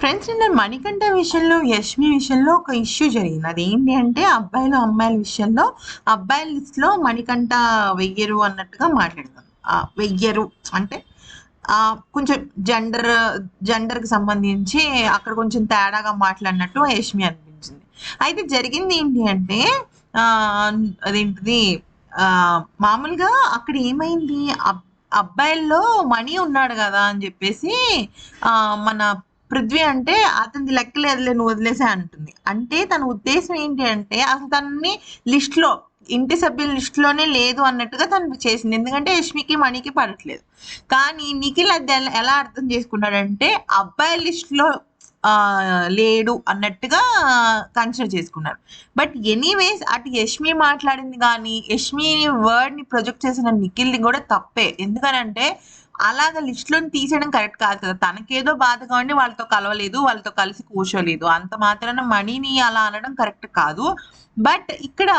Friends నిన్న మణికంఠ విషయంలో యష్మి విషయంలో ఒక ఇష్యూ జరిగింది. అది ఏంటి అంటే అబ్బాయిలు అమ్మాయిల విషయంలో అబ్బాయిల లిస్ట్లో మణికంఠ వెయ్యరు అన్నట్టుగా మాట్లాడదాం వెయ్యరు అంటే ఆ, కొంచెం జెండర్ జెండర్కి సంబంధించి అక్కడ కొంచెం తేడాగా మాట్లాడినట్టు యష్మి అనిపించింది. అయితే జరిగింది ఏంటి అంటే ఆ, అదేంటిది ఆ, మామూలుగా అక్కడ ఏమైంది? అబ్- అబ్బాయిల్లో మణి ఉన్నాడు కదా అని చెప్పేసి ఆ, మన పృథ్వీ అంటే అతనిది లెక్కలేదులే నువ్వు వదిలేసే అంటుంది. అంటే తన ఉద్దేశం ఏంటి అంటే అసలు తనని లిస్ట్లో ఇంటి సభ్యుల లిస్టులోనే లేదు అన్నట్టుగా తను చేసింది. ఎందుకంటే యష్మికి మణికి పడట్లేదు. కానీ నిఖిల్ అది ఎలా- అర్థం చేసుకున్నాడంటే అబ్బాయి లిస్టులో లేడు అన్నట్టుగా కన్సిడర్ చేసుకున్నారు. బట్ ఎనీవేస్ అటు యష్మి మాట్లాడింది కానీ యష్మి వర్డ్ని ప్రొజెక్ట్ చేసిన నిఖిల్ని కూడా తప్పే. ఎందుకనంటే అలాగ లిస్ట్లోని తీసేయడం కరెక్ట్ కాదు కదా. తనకేదో బాధగా ఉండి వాళ్ళతో కలవలేదు వాళ్ళతో కలిసి కూర్చోలేదు. అంత మాత్రాన మనీని అలా అనడం కరెక్ట్ కాదు. బట్ ఇక్కడ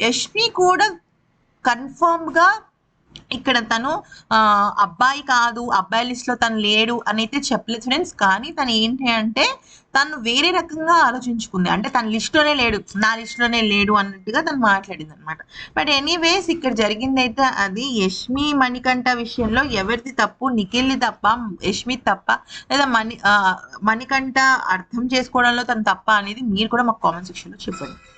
యష్మి కూడా కన్ఫర్మ్గా ఇక్కడ తను ఆ, అబ్బాయి కాదు అబ్బాయి లిస్ట్లో తను లేడు అని అయితే చెప్పలేదు ఫ్రెండ్స్. కానీ తను ఏంటి అంటే తను వేరే రకంగా ఆలోచించుకుంది. అంటే తన లిస్ట్లోనే లేడు నా లిస్ట్లోనే లేడు అన్నట్టుగా తను మాట్లాడింది అనమాట బట్ ఎనీవేస్ ఇక్కడ జరిగింది అయితే అది యష్మి మణికంఠ విషయంలో ఎవరిది తప్పు నిఖిల్ది తప్ప యష్మి తప్ప లేదా మణి మణికంఠ అర్థం చేసుకోవడంలో తను తప్ప అనేది మీరు కూడా మాకు కామెంట్ సెక్షన్లో చెప్పండి.